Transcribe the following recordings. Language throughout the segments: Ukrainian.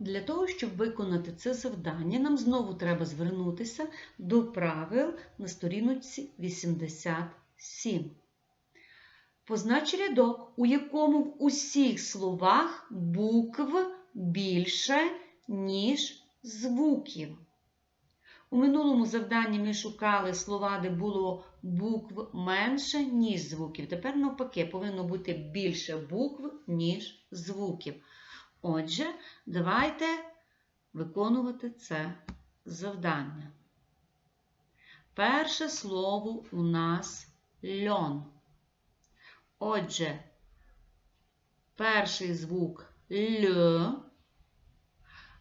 Для того, щоб виконати це завдання, нам знову треба звернутися до правил на сторіночці 87. Познач рядок, у якому в усіх словах букв більше, ніж звуків. У минулому завданні ми шукали слова, де було букв менше, ніж звуків. Тепер, навпаки, повинно бути більше букв, ніж звуків. Отже, давайте виконувати це завдання. Перше слово у нас льон. Отже, перший звук Л.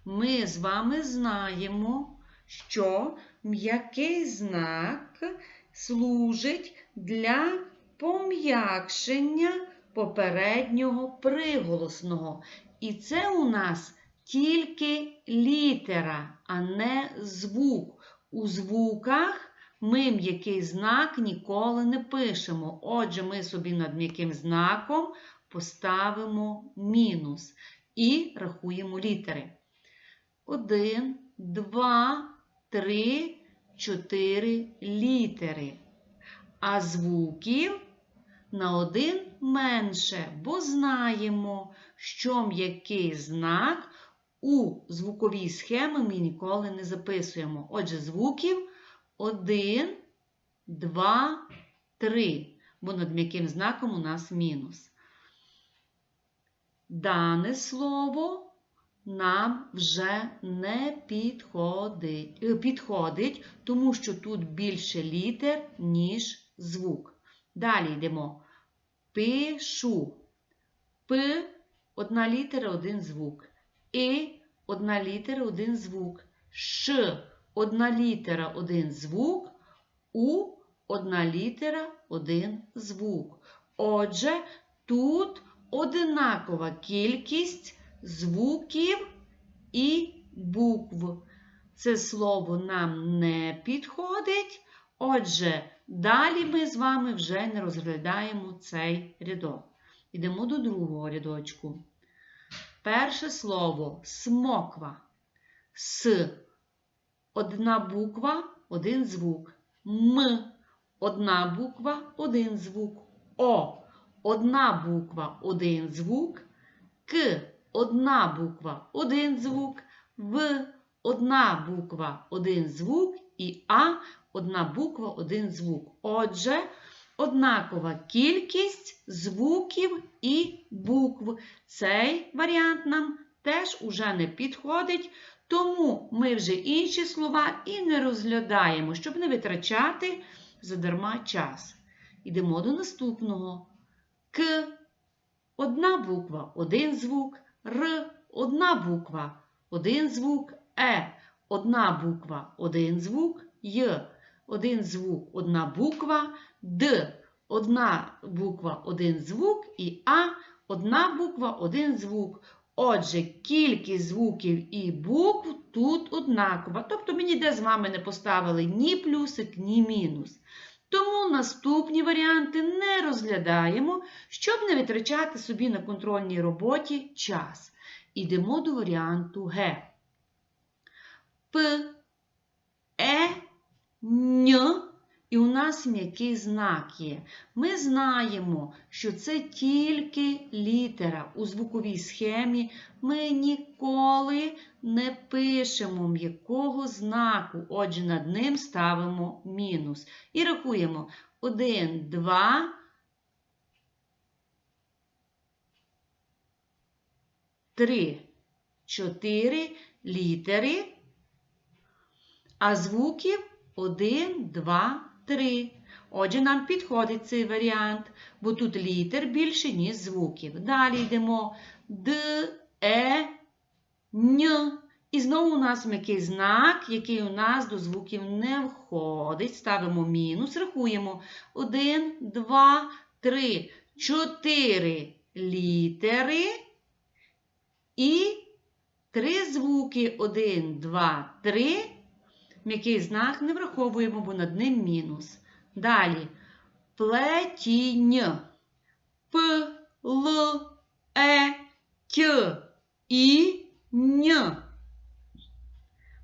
Ми з вами знаємо, що м'який знак служить для пом'якшення попереднього приголосного. І це у нас тільки літера, а не звук. У звуках ми м'який знак ніколи не пишемо. Отже, ми собі над м'яким знаком поставимо мінус і рахуємо літери. Один, два, три, чотири літери. А звуків на один менше, бо знаємо, що м'який знак у звуковій схемі ми ніколи не записуємо. Отже, звуків 1, 2, 3, бо над м'яким знаком у нас мінус. Дане слово нам вже не підходить, е, підходить, тому що тут більше літер, ніж звук. Далі йдемо. Пишу. П одна літера, один звук. І одна літера, один звук. Ш одна літера, один звук. У одна літера, один звук. Отже, тут одинакова кількість звуків і букв. Це слово нам не підходить. Отже, далі ми з вами вже не розглядаємо цей рядок. Йдемо до другого рядочку. Перше слово смоква. С. Одна буква, один звук. М. Одна буква, один звук. О. Одна буква, один звук. К. Одна буква, один звук. В. Одна буква, один звук. І А. Одна буква, один звук. Отже, однакова кількість звуків і букв. Цей варіант нам теж уже не підходить, тому ми вже інші слова і не розглядаємо, щоб не витрачати задарма час. Йдемо до наступного. К. Одна буква, один звук. Р. Одна буква, один звук. Е. Одна буква, один звук. Й. Один звук, одна буква. Д. Одна буква, один звук. І А. Одна буква, один звук. Отже, кількість звуків і букв тут однакова. Тобто ми ніде з вами не поставили ні плюсик, ні мінус. Тому наступні варіанти не розглядаємо, щоб не витрачати собі на контрольній роботі час. Ідемо до варіанту Г. Е, Н. І у нас м'який знак є. Ми знаємо, що це тільки літера. У звуковій схемі ми ніколи не пишемо м'якого знаку. Отже, над ним ставимо мінус. І рахуємо 1, 2, 3, 4 літери, а звуків 1, 2, 3. Отже, нам підходить цей варіант, бо тут літер більше, ніж звуків. Далі йдемо Д, Е, Н. І знову у нас м'який знак, який у нас до звуків не входить. Ставимо мінус, рахуємо. 1, 2, 3, 4 літери і 3 звуки. 1, 2, 3. М'який знак не враховуємо, бо над ним мінус. Далі плетінь. П, Л, Е, Т, І, Н.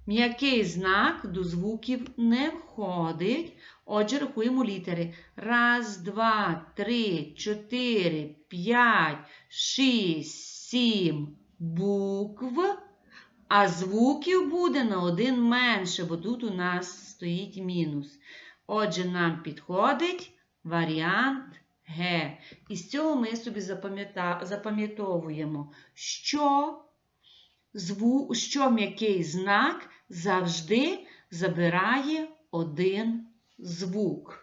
М'який знак до звуків не входить. Отже, рахуємо літери. Раз, два, три, чотири, п'ять, шість, сім букв. А звуків буде на один менше, бо тут у нас стоїть мінус. Отже, нам підходить варіант Г. І з цього ми собі запам'ятовуємо, що, що м'який знак завжди забирає один звук.